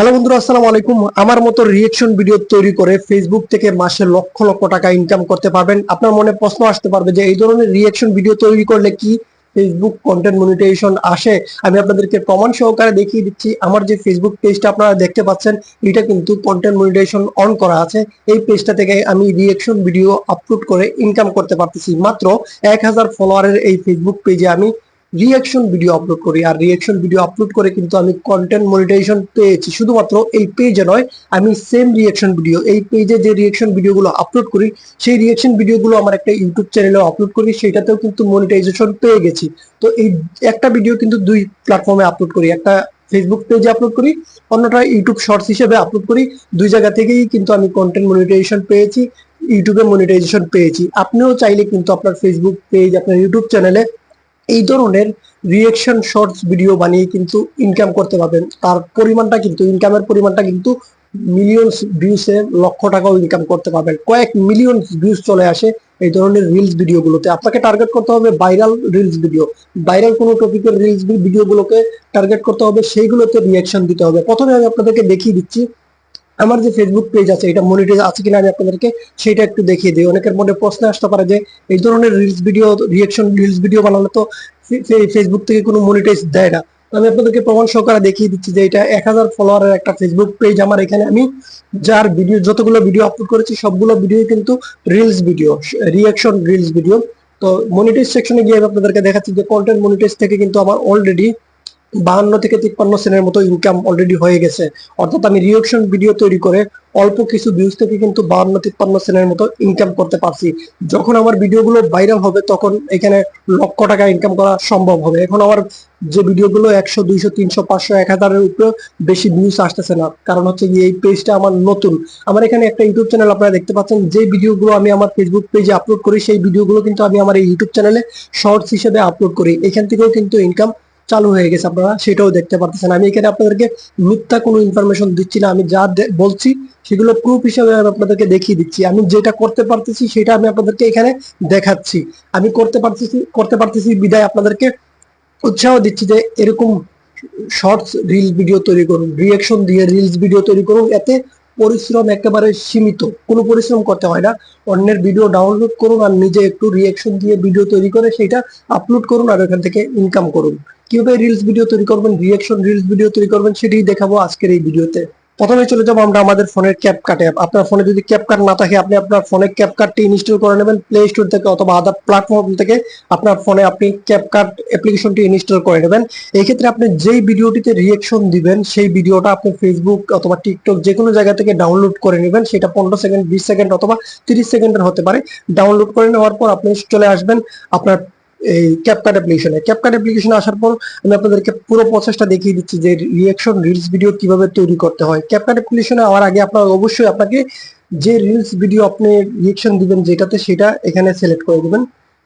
Hello বন্ধুরা, আসসালামু আলাইকুম। আমার মতো রিয়েকশন ভিডিও তৈরি করে ফেসবুক থেকে মাসে লক্ষ লক্ষ টাকা ইনকাম করতে পারবেন। আপনার মনে প্রশ্ন আসতে পারবে যে, এই ধরনের রিয়েকশন ভিডিও তৈরি করলে কি ফেসবুক কন্টেন্ট মনিটাইজেশন আসে? আমি আপনাদেরকে প্রমাণ সহকারে দেখিয়ে দিচ্ছি। আমার যে ফেসবুক পেজটা আপনারা দেখতে পাচ্ছেন, এটা কিন্তু কন্টেন্ট মনিটাইজেশন অন করা আছে। এই পেজটা থেকে আমি রিয়েকশন ভিডিও আপলোড করে ইনকাম করতে পারতেছি। মাত্র এক হাজার ফলোয়ারের এই ফেসবুক পেজে আমি রিয়াকশন ভিডিও আপলোড করি। আর রিয়াকশন ভিডিও আপলোড করে কিন্তু আমি কন্টেন্ট মনিটাইজেশন পেয়েছি। শুধুমাত্র এই পেজে নয়, আমি সেম রিয়াকশন ভিডিও এই পেজে যে রিয়াকশন ভিডিওগুলো আপলোড করি, সেই রিয়াকশন ভিডিওগুলো আমার একটা ইউটিউব চ্যানেলেও আপলোড করি সেটাতেও কিন্তু মনিটাইজেশন পেয়ে গেছি। তো এই একটা ভিডিও কিন্তু দুই প্ল্যাটফর্মে আপলোড করি। একটা ফেসবুক পেজে আপলোড করি, অন্যটা ইউটিউব শর্টস হিসেবে আপলোড করি। দুই জায়গা থেকেই কিন্তু আমি কন্টেন্ট মনিটাইজেশন পেয়েছি ইউটিউবে মনিটাইজেশন পেয়েছি। আপনিও চাইলে কিন্তু আপনার ফেসবুক পেজ আপনার ইউটিউব চ্যানেলে এই ধরনের রিয়েকশন শর্টস ভিডিও বানিয়ে কিন্তু ইনকাম করতে পারবেন। তার পরিমাণটা কিন্তু ইনকামের পরিমাণটা কিন্তু মিলিয়নস ভিউসে লক্ষ টাকাও ইনকাম করতে পারবেন। কয়েক মিলিয়ন ভিউস চলে আসে এই ধরনের রিলস ভিডিওগুলোতে আপনাকে টার্গেট করতে হবে ভাইরাল রিলস ভিডিও ভাইরাল কোনো টপিকের রিলস ভিডিওগুলোকে টার্গেট করতে হবে, সেইগুলোতে রিয়াকশন দিতে হবে। প্রথমে আমি আপনাদেরকে দেখিয়ে দিচ্ছি আমার যে ফেসবুক পেজ আছে, এটা মনিটাইজ আছে কিনা আমি আপনাদেরকে সেটা একটু দেখিয়ে দিই। অনেকের মনে প্রশ্ন আসতে পারে যে, এই ধরনের reels video reaction reels video বানালে তো ফেসবুক থেকে কোনো মনিটাইজ দেয় না। আমি আপনাদেরকে প্রমাণ সহকারে দেখিয়ে দিচ্ছি যে, এটা এক হাজার ফলোয়ারের একটা ফেসবুক পেজ আমার এখানে আমি যার ভিডিও যতগুলো ভিডিও আপলোড করেছি, সবগুলো ভিডিও কিন্তু reels video reaction reels video তো মনিটাইজ সেকশনে গিয়ে আমি আপনাদেরকে দেখাচ্ছি যে কন্টেন্ট মনিটাইজ থেকে কিন্তু আমার অলরেডি বাহান্ন থেকে তিপ্পান্ন সেন্টের মতো ইনকাম অলরেডি হয়ে গেছে। অর্থাৎ আমি রিয়াকশন ভিডিও তৈরি করে অল্প কিছু ভিউজ থেকে কিন্তু বাহান্ন, তিপ্পান্ন সেন্টের মতো ইনকাম করতে পারছি। যখন আমার ভিডিওগুলো ভাইরাল হবে, তখন এখানে লক্ষ টাকা ইনকাম করা সম্ভব হবে। এখন আমার যে ভিডিওগুলো একশো, দুইশো, তিনশো, পাঁচশো, এক হাজারের উপরে বেশি ভিউজ আসতেছে না। কারণ হচ্ছে কি এই পেজটা আমার নতুন। আমার এখানে একটা ইউটিউব চ্যানেল আপনারা দেখতে পাচ্ছেন, যে ভিডিওগুলো আমি আমার ফেসবুক পেজে আপলোড করি, সেই ভিডিওগুলো কিন্তু আমি আমার এই ইউটিউব চ্যানেলে শর্টস হিসেবে আপলোড করি। এখান থেকেও কিন্তু ইনকাম চালু হয়ে গেছে, আপনারা সেটাও দেখতে পারতেছেন। আমি এখানে আপনাদেরকে মিথ্যা কোনো ইনফরমেশন দিচ্ছি না, আমি যা বলছি সেগুলো প্রুফ হিসেবে আমি আপনাদেরকে দেখিয়ে দিচ্ছি। আমি যেটা করতে পারতেছি সেটা আমি আপনাদেরকে এখানে দেখাচ্ছি। আমি করতে পারতেছি করতে পারতেছি বিদায় আপনাদেরকে উৎসাহ দিচ্ছি যে এরকম শর্টস রিলস ভিডিও তৈরি করুন রিয়াকশন দিয়ে রিলস ভিডিও তৈরি করুন, এতে পরিশ্রম একেবারে সীমিত, কোনো পরিশ্রম করতে হয় না। অন্যের ভিডিও ডাউনলোড করুন আর নিজে একটু রিয়েকশন দিয়ে ভিডিও তৈরি করে সেটা আপলোড করুন আর ওখান থেকে ইনকাম করুন। কীভাবে রিলস ভিডিও তৈরি করবেন রিয়েকশন রিলস ভিডিও তৈরি করবেন সেটাই দেখাবো আজকের এই ভিডিওতে প্রথমে চলে যাব আমরা আমাদের ফোনের ক্যাপকাটে আপনার ফোনে যদি ক্যাপকাট না থাকে, আপনি আপনার ফোনে ক্যাপকাটটি ইনস্টল করে নেবেন প্লে স্টোর থেকে অথবা আদার প্ল্যাটফর্ম থেকে। আপনার ফোনে আপনি ক্যাপকাট অ্যাপ্লিকেশনটি ইনস্টল করে নেবেন। এই ক্ষেত্রে আপনি যেই ভিডিওটিতে রিয়েকশন দিবেন, সেই ভিডিওটা আপনি ফেসবুক অথবা টিকটক যে কোনো জায়গা থেকে ডাউনলোড করে নেবেন। সেটা পনেরো সেকেন্ড, বিশ সেকেন্ড অথবা তিরিশ সেকেন্ডের হতে পারে। ডাউনলোড করে নেওয়ার পর আপনি চলে আসবেন। আপনার এই ক্যাপকাট অ্যাপ্লিকেশনে ক্যাপকাট অ্যাপ্লিকেশনে আসার পর আমি আপনাদেরকে পুরো প্রসেসটা দেখিয়ে দিচ্ছি যে রিয়াকশন রিলস ভিডিও কীভাবে তৈরি করতে হয়। ক্যাপকাট অ্যাপ্লিকেশনে আওয়ার আগে আপনার অবশ্যই আপনাকে যে রিলস ভিডিও আপনি রিয়াকশন দিবেন যেটাতে সেটা এখানে সিলেক্ট করে দিবেন।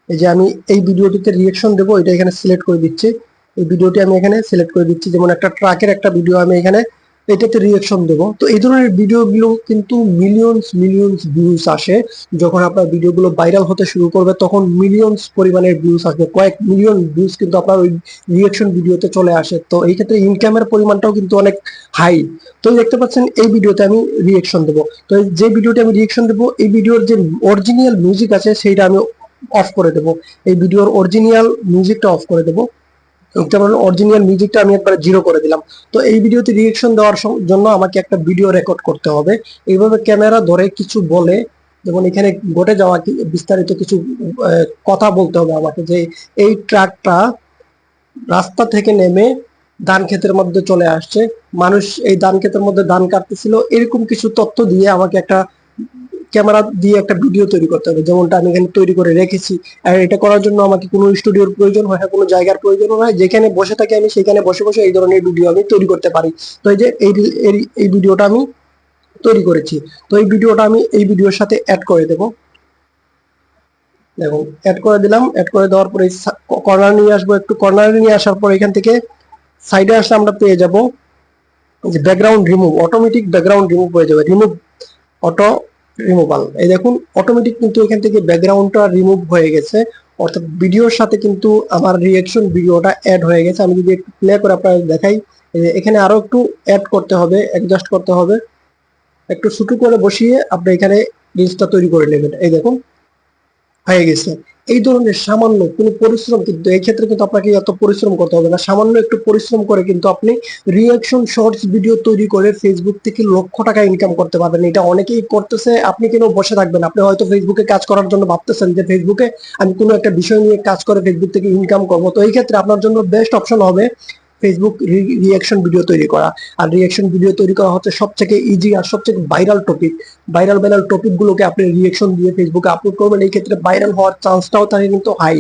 এই যে আমি এই ভিডিওটিতে রিয়াকশন দেবো, এটা এখানে সিলেক্ট করে দিচ্ছি। এই ভিডিওটি আমি এখানে সিলেক্ট করে দিচ্ছি। যেমন একটা ট্রাকের একটা ভিডিও আমি এখানে এটাতে রিয়াকশন দেবো। তো এই ধরনের ভিডিওগুলো কিন্তু মিলিয়নস মিলিয়নস ভিউজ আসে। যখন আপনার ভিডিওগুলো ভাইরাল হতে শুরু করবে, তখন মিলিয়নস পরিমাণের ভিউজ আসবে। কয়েক মিলিয়ন ভিউজ কিন্তু আপনার ওই রিয়াকশন ভিডিওতে চলে আসে। তো এই ক্ষেত্রে ইনকামের পরিমাণটাও কিন্তু অনেক হাই তো দেখতে পাচ্ছেন, এই ভিডিওতে আমি রিয়াকশন দেবো। তো যে ভিডিওতে আমি রিয়াকশন দেবো, এই ভিডিওর যে অরিজিনাল মিউজিক আছে, সেইটা আমি অফ করে দেবো। এই ভিডিওর অরিজিনাল মিউজিকটা অফ করে দেবো। যেমন অরিজিনাল মিউজিকটা আমি একবার জিরো করে দিলাম। তো এই ভিডিওতে রিয়েকশন দেওয়ার জন্য আমাকে একটা ভিডিও রেকর্ড করতে হবে। এইভাবে ক্যামেরা ধরে কিছু বলে, যেমন এখানে ঘটে যাওয়া বিস্তারিত কিছু কথা বলতে হবে আমাকে যে এই ট্রাকটা রাস্তা থেকে নেমে ধান ক্ষেতের মধ্যে চলে আসছে। মানুষ এই ধান ক্ষেতের মধ্যে ধান কাটতেছিল। এরকম কিছু তথ্য দিয়ে আমাকে একটা ক্যামেরা দিয়ে একটা ভিডিও তৈরি করতে হবে। যেমনটা আমি এখানে তৈরি করে রেখেছি। আর এটা করার জন্য আমাকে কোনো স্টুডিওর প্রয়োজন হয় কোনো জায়গার প্রয়োজন হয় যেখানে বসে থাকি আমি, সেখানে বসে বসে এই ধরনের ভিডিও আমি তৈরি করতে পারি। তো এই যে এই এই ভিডিওটা আমি তৈরি করেছি। তো এই ভিডিওটা আমি এই ভিডিওর সাথে অ্যাড করে দেব। দেখুন অ্যাড করে দিলাম। অ্যাড করে দেওয়ার পরে কর্নার নিয়ে আসব একটু। কর্নারে নিয়ে আসার পর এখান থেকে সাইডে আসলে আমরা পেয়ে যাব যে background remove automatic background remove হয়ে যাবে। রিমুভ অটো রিমুভাল এই দেখুন অটোমেটিক কিন্তু এখান থেকে ব্যাকগ্রাউন্ডটা রিমুভ হয়ে গেছে। অর্থাৎ ভিডিওর সাথে কিন্তু আমার রিয়াকশন ভিডিওটা অ্যাড হয়ে গেছে। আমি যদি একটু প্লে করে আপনাদের দেখাই এখানে আরও একটু অ্যাড করতে হবে অ্যাডজাস্ট করতে হবে। একটু ছোটো করে বসিয়ে আপনি এখানে রিলসটা তৈরি করে নেবেন। এই দেখুন, হয়ে গেছে। এই ধরনের সামান্য কোনো পরিশ্রম কিন্তু এই ক্ষেত্রে কিন্তু আপনাকে এত পরিশ্রম করতে হবে না। সামান্য একটু পরিশ্রম করে কিন্তু আপনি রিয়াকশন শর্টস ভিডিও তৈরি করে ফেসবুক থেকে লক্ষ টাকা ইনকাম করতে পারবেন। এটা অনেকেই করতেছে, আপনি কেন বসে থাকবেন? আপনি হয়তো ফেসবুকে কাজ করার জন্য ভাবতেছেন যে ফেসবুকে আমি কোনো একটা বিষয় নিয়ে কাজ করে ফেসবুক থেকে ইনকাম করব। তো এই ক্ষেত্রে আপনার জন্য বেস্ট অপশন হবে ফেসবুক রিয়াকশন ভিডিও তৈরি করা। আর রিয়াকশন ভিডিও তৈরি করা হচ্ছে সব থেকে ইজি আর সব থেকে viral topic viral viral topic গুলোকে আপনি রিয়াকশন দিয়ে ফেসবুকে আপলোড করবেন। এই ক্ষেত্রে ভাইরাল হওয়ার চান্সটাও থাকে কিন্তু হাই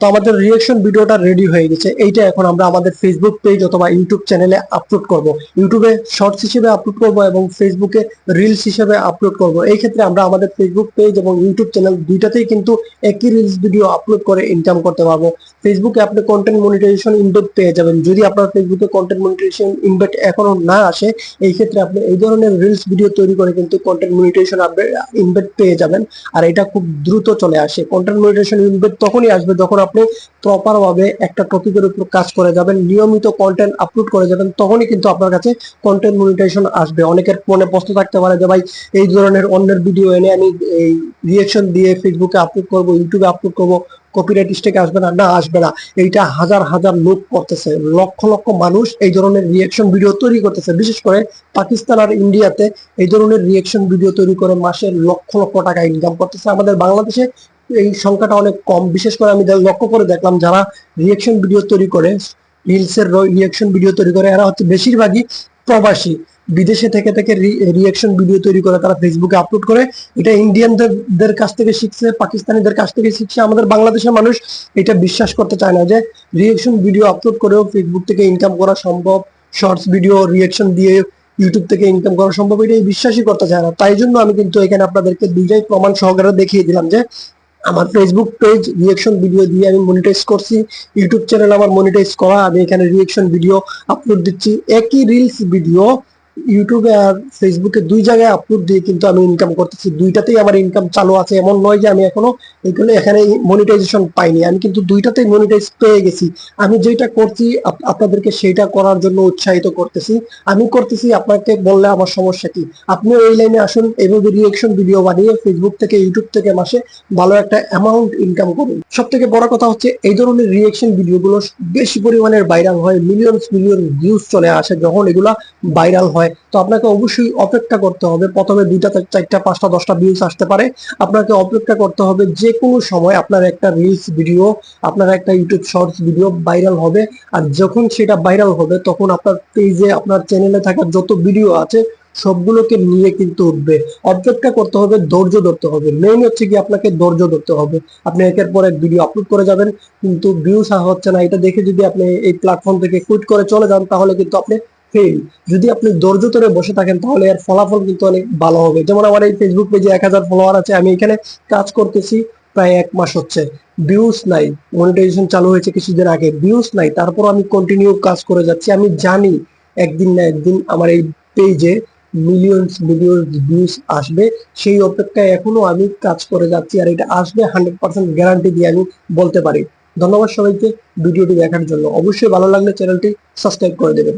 তো আমাদের রিয়াকশন ভিডিওটা রেডি হয়ে গেছে। এইটা এখন আমরা আমাদের ফেসবুক পেজ অথবা ইউটিউব চ্যানেলে আপলোড করব। ইউটিউবে শর্টস হিসেবে আপলোড করব এবং ফেসবুকে রিলস হিসেবে আপলোড করব। এই ক্ষেত্রে আমরা আমাদের ফেসবুক পেজ এবং ইউটিউব চ্যানেল দুইটাতেই কিন্তু একই রিলস ভিডিও আপলোড করে ইনকাম করতে পারব। ফেসবুকে আপনি কন্টেন্ট মনিটাইজেশন ইনভেট পেয়ে যাবেন। যদি আপনার ফেসবুকে কন্টেন্ট মনিটাইজেশন ইনভেট এখনও না আসে, এই ক্ষেত্রে আপনি এই ধরনের রিলস ভিডিও তৈরি করে কিন্তু কন্টেন্ট মনিটাইজেশন ইনভেট পেয়ে যাবেন। আর এটা খুব দ্রুত চলে আসে। কন্টেন্ট মনিটাইজেশন ইনভেট তখনই আসবে যখন আপনি প্রপার ভাবে একটা টপিকের উপর কাজ করে যাবেন, নিয়মিত কন্টেন্ট আপলোড করে যাবেন, তখনই কিন্তু আপনার কাছে কন্টেন্ট মনিটাইজেশন আসবে। অনেকের মনে প্রশ্ন থাকতে পারে যে, ভাই, এই ধরনের অন্যের ভিডিও এনে আমি এই রিয়েকশন দিয়ে ফেসবুকে আপলোড করব ইউটিউবে আপলোড করব কপিরাইট স্টেক আসবে না? না, আসবে না। এইটা হাজার হাজার লোক করতেছে। লক্ষ লক্ষ মানুষ এই ধরনের রিয়েকশন ভিডিও তৈরি করতেছে। বিশেষ করে পাকিস্তান আর ইন্ডিয়াতে এই ধরনের রিয়েকশন ভিডিও তৈরি করে মাসে লক্ষ লক্ষ টাকা ইনকাম করতেছে। আমাদের বাংলাদেশে এই সংখ্যাটা অনেক কম। বিশেষ করে আমি লক্ষ্য করে দেখলাম, যারা রিয়েকশন ভিডিও তৈরি করে রিলসের রিয়েকশন ভিডিও তৈরি করে, এরা হচ্ছে বেশিরভাগই প্রবাসী। বিদেশে থেকে থেকে রিয়েকশন ভিডিও তৈরি করে, তারা ফেসবুকে আপলোড করে। এটা ইন্ডিয়ানদের কাছ থেকে শিখছে, পাকিস্তানিদের কাছ থেকে শিখছে। আমাদের বাংলাদেশের মানুষ এটা বিশ্বাস করতে চায় না যে রিয়েকশন ভিডিও আপলোড করেও ফেসবুক থেকে ইনকাম করা সম্ভব। শর্টস ভিডিও রিয়েকশন দিয়ে ইউটিউব থেকে ইনকাম করা সম্ভব। এটা বিশ্বাসই করতে চায় না। তাই জন্য আমি কিন্তু এখানে আপনাদেরকে দুইটাই প্রমাণ সহকারে দেখিয়ে দিলাম যে আমার ফেসবুক পেজ রিয়েকশন ভিডিও দিয়ে আমি মনিটাইজ করছি। ইউটিউব চ্যানেল আমার মনিটাইজ করা, আমি এখানে রিয়েকশন ভিডিও আপলোড দিচ্ছি। একই রিলস ভিডিও ইউটিউবে আর ফেসবুকে দুই জায়গায় আপলোড দিয়ে কিন্তু আমি ইনকাম করতেছি। দুইটাতেই আমার ইনকাম চালু আছে। এমন নয় যে আমি এখনও এগুলো এখানে মনিটাইজেশন পাইনি। আমি কিন্তু দুইটাতেই মনিটাইজ পেয়ে গেছি। আমি যেটা করছি আপনাদেরকে সেটা করার জন্য উৎসাহিত করতেছি। আমি করতেছি, আপনাকে বললে আমার সমস্যা কি? আপনিও এই লাইনে আসুন এইভাবে রিয়েকশন ভিডিও বানিয়ে ফেসবুক থেকে ইউটিউব থেকে মাসে ভালো একটা অ্যামাউন্ট ইনকাম করুন। সব থেকে বড় কথা হচ্ছে, এই ধরনের রিয়েকশন ভিডিওগুলো বেশি পরিমাণের ভাইরাল হয়। মিলিয়ন মিলিয়ন ভিউজ চলে আসে যখন এগুলা ভাইরাল হয়। তো আপনাকে অবশ্যই অপেক্ষা করতে হবে। প্রথমে দুইটা, চারটা, পাঁচটা, দশটা ভিউজ আসতে পারে। আপনাকে অপেক্ষা করতে হবে যে কোনো সময় আপনার একটা রিলস ভিডিও আপনার একটা ইউটিউব শর্টস ভিডিও ভাইরাল হবে। আর যখন সেটা ভাইরাল হবে, তখন আপনার পেজে আপনার চ্যানেলে থাকা যত ভিডিও আছে, সবগুলোকে নিয়ে কিন্তু উঠবে। অপেক্ষা করতে হবে, ধৈর্য ধরতে হবে। মেইন হচ্ছে কি, আপনাকে ধৈর্য ধরতে হবে। আপনি একের পর এক ভিডিও আপলোড করে যাবেন। কিন্তু ভিউজ হচ্ছে না। এটা দেখে যদি আপনি এই প্ল্যাটফর্ম থেকে কুইট করে চলে যান, তাহলে কিন্তু আপনি ফেল যদি আপনি ধৈর্য ধরে বসে থাকেন, তাহলে এর ফলাফল কিন্তু অনেক ভালো হবে। যেমন আমার এই ফেসবুক পেজে এক হাজার ফলোয়ার আছে, আমি এখানে কাজ করতেছি প্রায় এক মাস হচ্ছে। ভিউস নাই মনিটাইজেশন চালু হয়েছে কিছুদিন আগে ভিউস নাই তারপর আমি কন্টিনিউ কাজ করে যাচ্ছি। আমি জানি একদিন না একদিন আমার এই পেজে মিলিয়ন্স মিলিয়ন্স ভিউস আসবে। সেই অপেক্ষায় এখনও আমি কাজ করে যাচ্ছি, আর এটা আসবে হান্ড্রেড পার্সেন্ট গ্যারান্টি দিয়ে আমি বলতে পারি। ধন্যবাদ সবাইকে ভিডিওটি দেখার জন্য। অবশ্যই ভালো লাগলে চ্যানেলটি সাবস্ক্রাইব করে দেবেন।